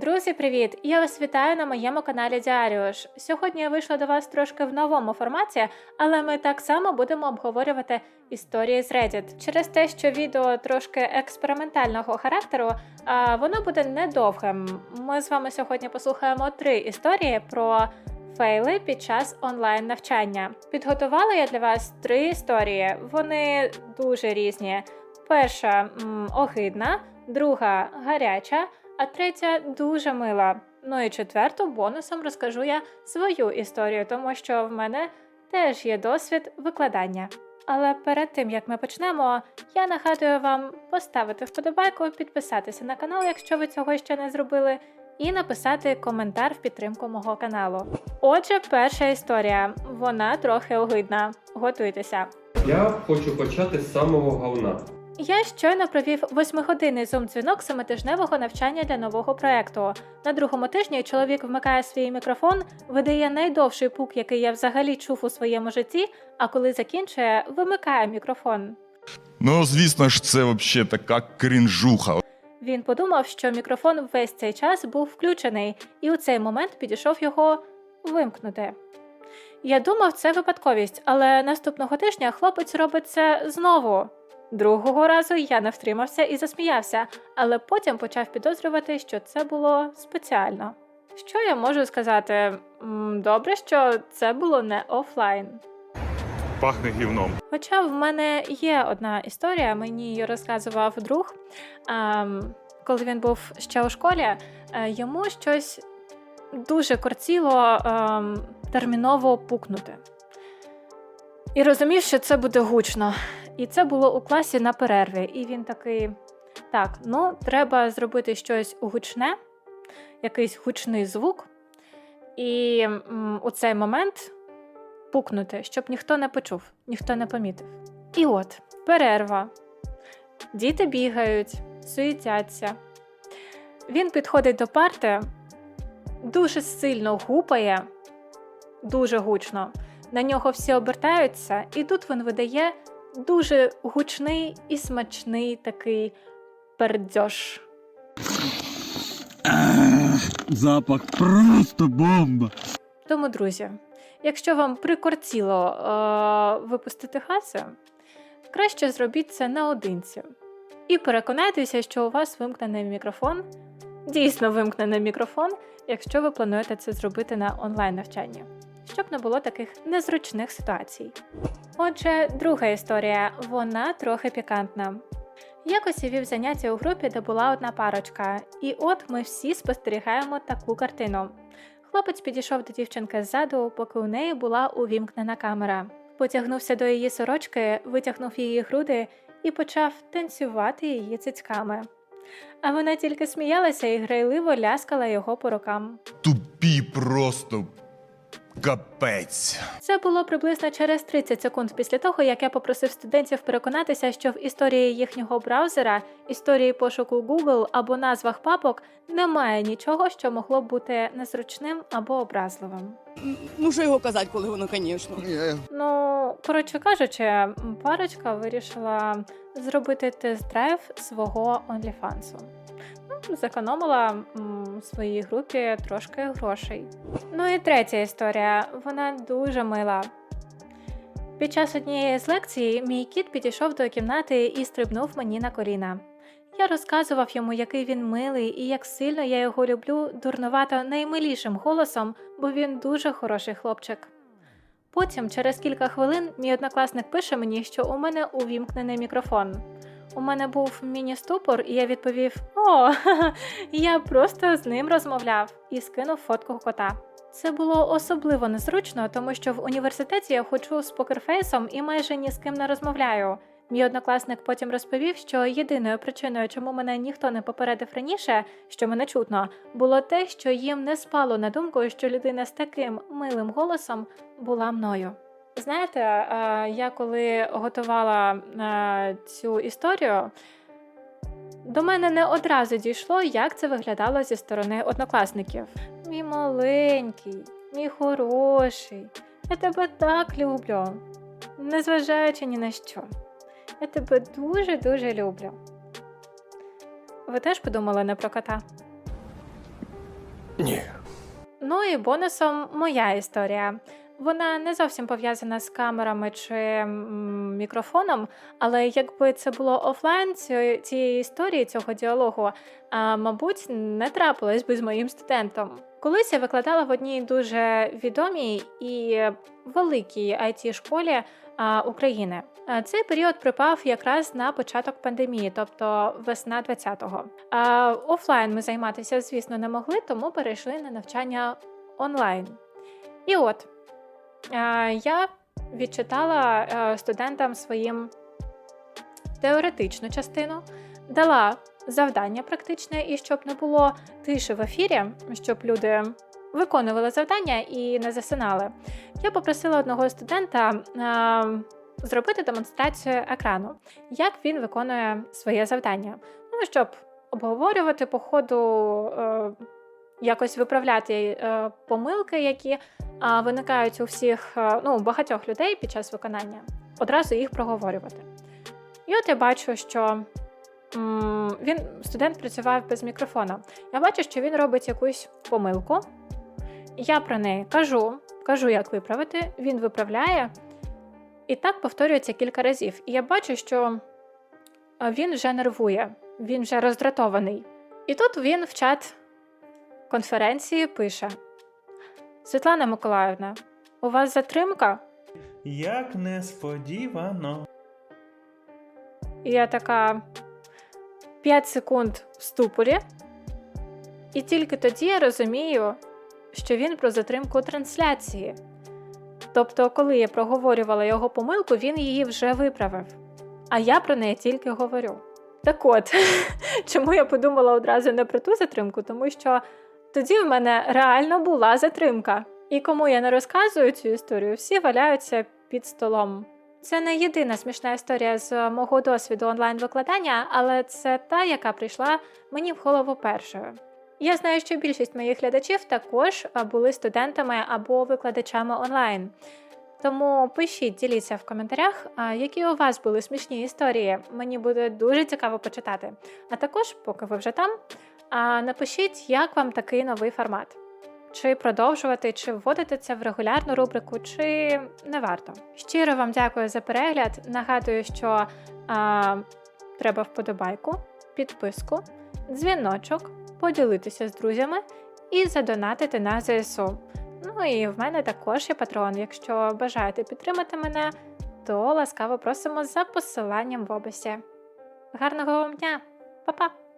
Друзі, привіт! Я вас вітаю на моєму каналі Діаріуш. Сьогодні я вийшла до вас трошки в новому форматі, але ми так само будемо обговорювати історії з Reddit. Через те, що відео трошки експериментального характеру, воно буде недовгим. Ми з вами сьогодні послухаємо три історії про фейли під час онлайн навчання. Підготувала я для вас три історії. Вони дуже різні. Перша огидна, друга гаряча а третя дуже мила. Ну і четверту бонусом розкажу я свою історію, тому що в мене теж є досвід викладання. Але перед тим як ми почнемо, я нагадую вам поставити вподобайку, підписатися на канал, якщо ви цього ще не зробили, і написати коментар в підтримку мого каналу. Отже, перша історія, вона трохи огидна. Готуйтеся. Я хочу почати з самого говна. Я щойно провів восьмигодинний зум-дзвінок семитижневого навчання для нового проекту. На другому тижні чоловік вмикає свій мікрофон, видає найдовший пук, який я взагалі чув у своєму житті. А коли закінчує, вимикає мікрофон. Ну, звісно ж, це взагалі така крінжуха. Він подумав, що мікрофон весь цей час був включений, і у цей момент підійшов його вимкнути. Я думав, це випадковість, але наступного тижня хлопець робить це знову. Другого разу я не втримався і засміявся, але потім почав підозрювати, що це було спеціально. Що я можу сказати? Добре, що це було не офлайн. Пахне гівном. Хоча в мене є одна історія, мені її розказував друг. Ем, коли він був ще у школі, е, йому щось дуже кортіло ем, терміново пукнути. І розумів, що це буде гучно. І це було у класі на перерві. І він такий: так, ну, треба зробити щось гучне, якийсь гучний звук. І м, у цей момент пукнути, щоб ніхто не почув, ніхто не помітив. І от перерва. Діти бігають, суетяться. Він підходить до парти, дуже сильно гупає, дуже гучно. На нього всі обертаються, і тут він видає дуже гучний і смачний такий пердьош. Запах просто бомба. Тому, друзі, якщо вам прикортіло е- випустити гази, краще зробіть це наодинці. І переконайтеся, що у вас вимкнений мікрофон, дійсно вимкнений мікрофон, якщо ви плануєте це зробити на онлайн навчанні, щоб не було таких незручних ситуацій. Отже, друга історія, вона трохи пікантна. Якось я вів заняття у групі, де була одна парочка, і от ми всі спостерігаємо таку картину. Хлопець підійшов до дівчинки ззаду, поки у неї була увімкнена камера. Потягнувся до її сорочки, витягнув її груди і почав танцювати її цицьками. А вона тільки сміялася і грайливо ляскала його по рукам. Тупі просто капець. Це було приблизно через 30 секунд після того, як я попросив студентів переконатися, що в історії їхнього браузера, історії пошуку Google або назвах папок немає нічого, що могло б бути незручним або образливим. Ну, що його казати, коли воно, звісно. Ну, коротше кажучи, парочка вирішила зробити тест-драйв свого OnlyFans. Ну, Зекономила своїй групі трошки грошей. Ну і третя історія, вона дуже мила. Під час однієї з лекцій мій кіт підійшов до кімнати і стрибнув мені на коліна. Я розказував йому, який він милий і як сильно я його люблю, дурнувато наймилішим голосом, бо він дуже хороший хлопчик. Потім, через кілька хвилин, мій однокласник пише мені, що у мене увімкнений мікрофон. У мене був міні-ступор, і я відповів: О, я просто з ним розмовляв і скинув фотку кота. Це було особливо незручно, тому що в університеті я ходжу з покерфейсом і майже ні з ким не розмовляю. Мій однокласник потім розповів, що єдиною причиною, чому мене ніхто не попередив раніше, що мене чутно, було те, що їм не спало на думку, що людина з таким милим голосом була мною. Знаєте, е, я коли готувала е, цю історію, до мене не одразу дійшло, як це виглядало зі сторони однокласників. Мій маленький, мій хороший, я тебе так люблю, незважаючи ні на що. Я тебе дуже-дуже люблю. Ви теж подумали не про кота? Ні. Ну і бонусом моя історія. Вона не зовсім пов'язана з камерами чи мікрофоном, але якби це було офлайн цієї історії, цього діалогу, мабуть, не трапилось би з моїм студентом. Колись я викладала в одній дуже відомій і великій it школі України. Цей період припав якраз на початок пандемії, тобто весна 20-го. А, Офлайн ми займатися, звісно, не могли, тому перейшли на навчання онлайн. І от я відчитала е, студентам своїм теоретичну частину, дала завдання практичне, і щоб не було тиші в ефірі, щоб люди виконували завдання і не засинали. Я попросила одного студента е, зробити демонстрацію екрану, як він виконує своє завдання. Ну, щоб обговорювати по ходу, е, якось виправляти е, помилки, які виникають у всіх, е, ну, багатьох людей під час виконання, одразу їх проговорювати. І от я бачу, що м, він, студент працював без мікрофона. Я бачу, що він робить якусь помилку. Я про неї кажу, кажу, як виправити, він виправляє. І так повторюється кілька разів. І я бачу, що він вже нервує, він вже роздратований. І тут він в чат конференції пише: Світлана Миколаївна, у вас затримка? Як несподівано. І я така 5 секунд в ступорі. І тільки тоді я розумію, що він про затримку трансляції. Тобто, коли я проговорювала його помилку, він її вже виправив. А я про неї тільки говорю. Так от, чому я подумала одразу не про ту затримку? Тому що тоді в мене реально була затримка. І кому я не розказую цю історію, всі валяються під столом. Це не єдина смішна історія з мого досвіду онлайн-викладання, але це та, яка прийшла мені в голову першою. Я знаю, що більшість моїх глядачів також були студентами або викладачами онлайн. Тому пишіть, діліться в коментарях, які у вас були смішні історії. Мені буде дуже цікаво почитати. А також, поки ви вже там, а, напишіть, як вам такий новий формат. Чи продовжувати, чи вводити це в регулярну рубрику, чи не варто. Щиро вам дякую за перегляд. Нагадую, що а, треба вподобайку, підписку, дзвіночок, поділитися з друзями і задонатити на ЗСУ. Ну і в мене також є патрон. Якщо бажаєте підтримати мене, то ласкаво просимо за посиланням в описі. Гарного вам дня, Па-па!